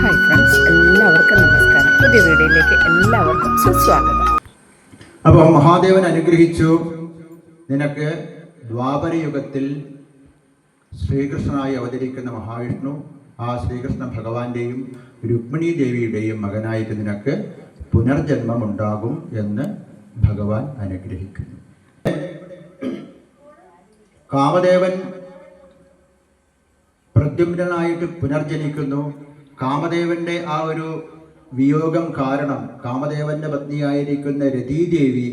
Hi friends എല്ലാവർക്കും നമസ്കാരം. പുതിയ വീഡിയോയിലേക്ക് എല്ലാവർക്കും സുസ്വാഗതം. അപ്പം മഹാദേവൻ അനുഗ്രഹിച്ചു. നിനക്ക് ദ്വാപരയുഗത്തിൽ ശ്രീകൃഷ്ണനായി അവതരിക്കുന്ന മഹാവിഷ്ണു ആ ശ്രീകൃഷ്ണ ഭഗവാന്റെയും രുക്മിണി ദേവിയുടെയും മകനായിട്ട് നിനക്ക് പുനർജന്മം ഉണ്ടാകും എന്ന് ഭഗവാൻ അനുഗ്രഹിക്കുന്നു. കാമദേവൻ പ്രദ്യുമ്നായിട്ട് പുനർജനിക്കുന്നു. കാമദേവന്റെ ആ ഒരു വിയോഗം കാരണം കാമദേവന്റെ പത്നിയായിരിക്കുന്ന രതീദേവി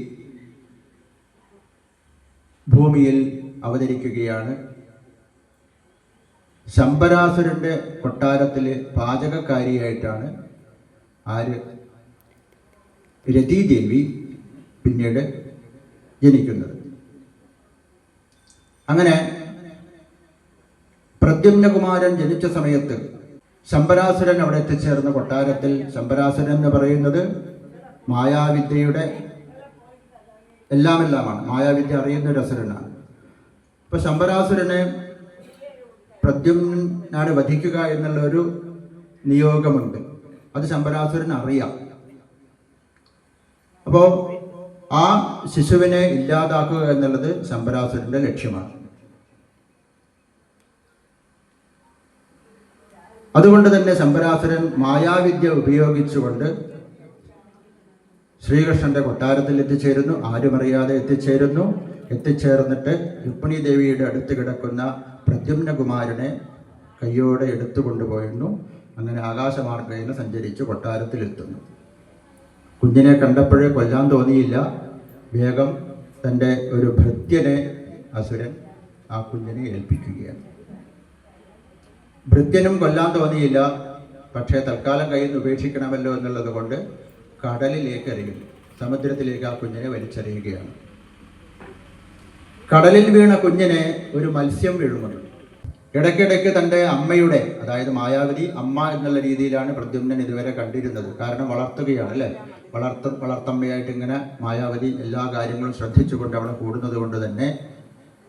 ഭൂമിയിൽ അവതരിക്കുകയാണ്. ശമ്പരാസുരന്റെ കൊട്ടാരത്തിലെ പാചകക്കാരിയായിട്ടാണ് ആര്? രതീദേവി പിന്നീട് ജനിക്കുന്നത്. അങ്ങനെ പ്രദ്യുമ്നകുമാരൻ ജനിച്ച സമയത്ത് ശമ്പരാസുരൻ അവിടെ എത്തിച്ചേർന്ന കൊട്ടാരത്തിൽ ശമ്പരാസുരൻ എന്ന് പറയുന്നത് മായാവിദ്യയുടെ എല്ലാം എല്ലാമാണ് മായാവിദ്യ അറിയുന്ന ഒരു അസുരനാണ്. ഇപ്പൊ ശമ്പരാസുരനെ പ്രദ്യുനാട് വധിക്കുക എന്നുള്ള ഒരു നിയോഗമുണ്ട്. അത് ശമ്പരാസുരൻ അറിയാം. അപ്പോ ആ ശിശുവിനെ ഇല്ലാതാക്കുക എന്നുള്ളത് ശമ്പരാസുരന്റെ ലക്ഷ്യമാണ്. അതുകൊണ്ട് തന്നെ ശമ്പരാസുരൻ മായാവിദ്യ ഉപയോഗിച്ചുകൊണ്ട് ശ്രീകൃഷ്ണന്റെ കൊട്ടാരത്തിൽ എത്തിച്ചേരുന്നു. ആരുമറിയാതെ എത്തിച്ചേരുന്നു. എത്തിച്ചേർന്നിട്ട് രുക്മിണി ദേവിയുടെ അടുത്ത് കിടക്കുന്ന പ്രദ്യുമ്നകുമാരനെ കയ്യോടെ എടുത്തു കൊണ്ടുപോയിരുന്നു അങ്ങനെ ആകാശമാർഗേന സഞ്ചരിച്ച് കൊട്ടാരത്തിലെത്തുന്നു. കുഞ്ഞിനെ കണ്ടപ്പോഴേ കൊല്ലാൻ തോന്നിയില്ല. വേഗം തന്റെ ഒരു ഭൃത്യനെ അസുരൻ ആ കുഞ്ഞിനെ ഏൽപ്പിക്കുകയാണ്. ഭൃത്യനും കൊല്ലാൻ തോന്നിയില്ല പക്ഷേ തൽക്കാലം കയ്യിൽ നിന്ന് ഉപേക്ഷിക്കണമല്ലോ എന്നുള്ളത് കൊണ്ട് കടലിലേക്ക് എറിയുന്നു സമുദ്രത്തിലേക്ക് ആ കുഞ്ഞിനെ വലിച്ചെറിയുകയാണ്. കടലിൽ വീണ കുഞ്ഞിനെ ഒരു മത്സ്യം വീഴുമുണ്ട് ഇടയ്ക്കിടയ്ക്ക് തന്റെ അമ്മയുടെ അതായത് മായാവതി അമ്മ എന്നുള്ള രീതിയിലാണ് പ്രദ്യുമ്നൻ ഇതുവരെ കണ്ടിരുന്നത്. കാരണം വളർത്തുകയാണ് അല്ലേ? വളർത്ത വളർത്തമ്മയായിട്ട് ഇങ്ങനെ മായാവതി എല്ലാ കാര്യങ്ങളും ശ്രദ്ധിച്ചുകൊണ്ട് അവിടെ കൂടുന്നത് കൊണ്ട് തന്നെ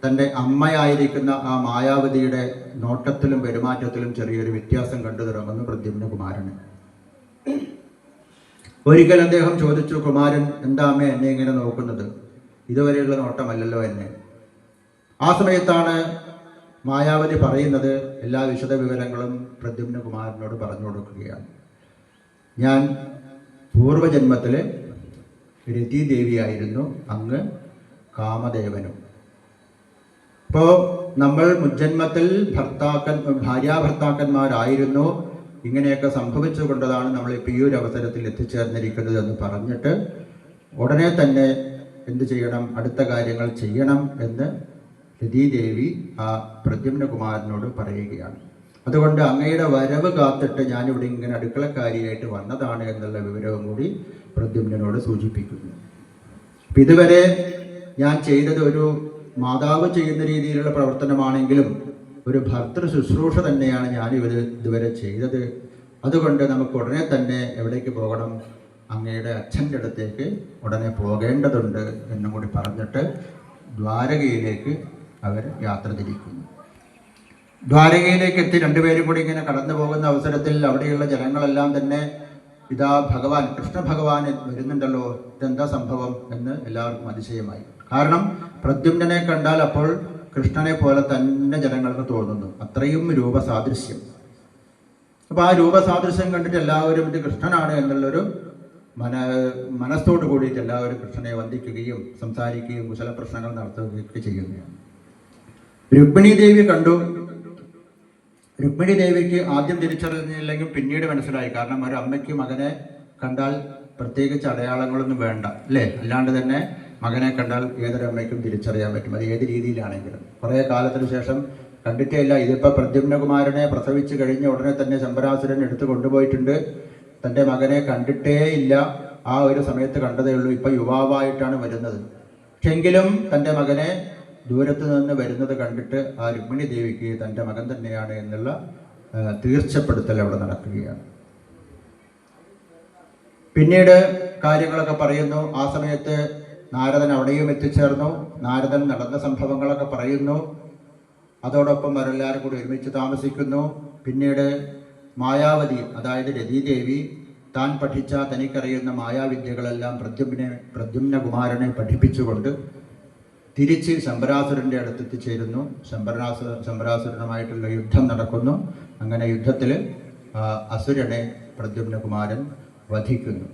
തന്റെ അമ്മയായിരിക്കുന്ന ആ മായാവതിയുടെ നോട്ടത്തിലും പെരുമാറ്റത്തിലും ചെറിയൊരു വ്യത്യാസം കണ്ടു തുടങ്ങുന്നു പ്രദ്യുമ്ന കുമാരന്. ഒരിക്കൽ അദ്ദേഹം ചോദിച്ചു കുമാരൻ എന്താ അമ്മ എന്നെ ഇങ്ങനെ നോക്കുന്നത്? ഇതുവരെയുള്ള നോട്ടമല്ലല്ലോ എന്നെ. ആ സമയത്താണ് മായാവതി പറയുന്നത് എല്ലാ വിശദ വിവരങ്ങളും പ്രദ്യുമ്ന കുമാരനോട് പറഞ്ഞു കൊടുക്കുകയാണ്. ഞാൻ പൂർവജന്മത്തിലെ രതിദേവിയായിരുന്നു അങ്ങ് കാമദേവനും. ഇപ്പോൾ നമ്മൾ മുജ്ജന്മത്തിൽ ഭർത്താക്കൻ ഭാര്യാഭർത്താക്കന്മാരായിരുന്നു ഇങ്ങനെയൊക്കെ സംഭവിച്ചുകൊണ്ടതാണ് ഇപ്പൊ ഈ ഒരു അവസരത്തിൽ എത്തിച്ചേർന്നിരിക്കുന്നത് എന്ന് പറഞ്ഞിട്ട് ഉടനെ തന്നെ എന്ത് ചെയ്യണം അടുത്ത കാര്യങ്ങൾ ചെയ്യണം എന്ന് രതീദേവി ആ പ്രദ്യുമ്നകുമാരനോട് പറയുകയാണ്. അതുകൊണ്ട് അങ്ങയുടെ വരവ് കാത്തിട്ട് ഞാനിവിടെ ഇങ്ങനെ അടുക്കളക്കാരിയായിട്ട് വന്നതാണ് എന്നുള്ള വിവരവും കൂടി പ്രദ്യുമ്നോട് സൂചിപ്പിക്കുന്നു. ഇതുവരെ ഞാൻ ചെയ്തത് ഒരു മാതാവ് ചെയ്യുന്ന രീതിയിലുള്ള പ്രവർത്തനമാണെങ്കിലും ഒരു ഭർത്തൃ ശുശ്രൂഷ തന്നെയാണ് ഞാൻ ഇവർ ഇതുവരെ ചെയ്തത്. അതുകൊണ്ട് നമുക്ക് ഉടനെ തന്നെ എവിടേക്ക് പോകണം അങ്ങയുടെ അച്ഛന്റെ അടുത്തേക്ക് ഉടനെ പോകേണ്ടതുണ്ട് എന്നും കൂടി പറഞ്ഞിട്ട് ദ്വാരകയിലേക്ക് അവർ യാത്ര തിരിക്കുന്നു. ദ്വാരകയിലേക്ക് എത്തി രണ്ടുപേരും കൂടി ഇങ്ങനെ കടന്നു പോകുന്ന അവസരത്തിൽ അവിടെയുള്ള ജനങ്ങളെല്ലാം തന്നെ ഇതാ ഭഗവാൻ കൃഷ്ണ ഭഗവാൻ വരുന്നുണ്ടല്ലോ ഇതെന്താ സംഭവം? എന്ന് എല്ലാവർക്കും അതിശയമായി. കാരണം പ്രദ്യുമ്നെ കണ്ടാൽ അപ്പോൾ കൃഷ്ണനെ പോലെ തന്നെ ജനങ്ങൾക്ക് തോന്നുന്നു. അത്രയും രൂപസാദൃശ്യം. അപ്പൊ ആ രൂപസാദൃശ്യം കണ്ടിട്ട് എല്ലാവരും ഇത് കൃഷ്ണനാണ് എന്നുള്ളൊരു മന മനസ്സോട് കൂടിയിട്ട് എല്ലാവരും കൃഷ്ണനെ വന്ദിക്കുകയും സംസാരിക്കുകയും കുശല പ്രശ്നങ്ങൾ നടത്തുകയൊക്കെ ചെയ്യുകയാണ് രുക്മിണി ദേവി കണ്ടു. രുക്മിണി ദേവിക്ക് ആദ്യം തിരിച്ചറിഞ്ഞില്ലെങ്കിൽ പിന്നീട് മനസ്സിലായി. കാരണം ഒരു അമ്മയ്ക്ക് മകനെ കണ്ടാൽ പ്രത്യേകിച്ച് അടയാളങ്ങളൊന്നും വേണ്ട അല്ലേ? അല്ലാണ്ട് തന്നെ മകനെ കണ്ടാൽ ഏതൊരു അമ്മയ്ക്കും തിരിച്ചറിയാൻ പറ്റും. അത് ഏത് രീതിയിലാണെങ്കിലും. കുറേ കാലത്തിന് ശേഷം കണ്ടിട്ടേ ഇല്ല ഇതിപ്പോൾ പ്രദ്യുമ്നകുമാരനെ പ്രസവിച്ച് കഴിഞ്ഞ ഉടനെ തന്നെ ശമ്പരാസുരൻ എടുത്തു കൊണ്ടുപോയിട്ടുണ്ട്. തന്റെ മകനെ കണ്ടിട്ടേ ഇല്ല ആ ഒരു സമയത്ത് കണ്ടതേ ഉള്ളൂ. ഇപ്പം യുവാവായിട്ടാണ് വരുന്നത്. പക്ഷെങ്കിലും തന്റെ മകനെ ദൂരത്ത് നിന്ന് വരുന്നത് കണ്ടിട്ട് ആ രുക്മിണി ദേവിക്ക് തന്റെ മകൻ തന്നെയാണ് എന്നുള്ള തീർച്ചപ്പെടുത്തൽ അവിടെ നടക്കുകയാണ്. പിന്നീട് കാര്യങ്ങളൊക്കെ പറയുന്നു. ആ സമയത്ത് നാരദൻ അവിടെയും എത്തിച്ചേർന്നു. നാരദൻ നടന്ന സംഭവങ്ങളൊക്കെ പറയുന്നു. അതോടൊപ്പം അവരെല്ലാവരും കൂടി ഒരുമിച്ച് താമസിക്കുന്നു. പിന്നീട് മായാവതി അതായത് രതീദേവി താൻ പഠിച്ച തനിക്കറിയുന്ന മായാവിദ്യകളെല്ലാം പ്രദ്യുമ്നെ കുമാരനെ പഠിപ്പിച്ചുകൊണ്ട് തിരിച്ച് ശമ്പരാസുരന്റെ അടുത്തെത്തിച്ചേരുന്നു ശമ്പരാസുര ശമ്പരാസുരനുമായിട്ടുള്ള യുദ്ധം നടക്കുന്നു. അങ്ങനെ യുദ്ധത്തിൽ അസുരനെ പ്രദ്യുമ്നകുമാരൻ വധിക്കുന്നു.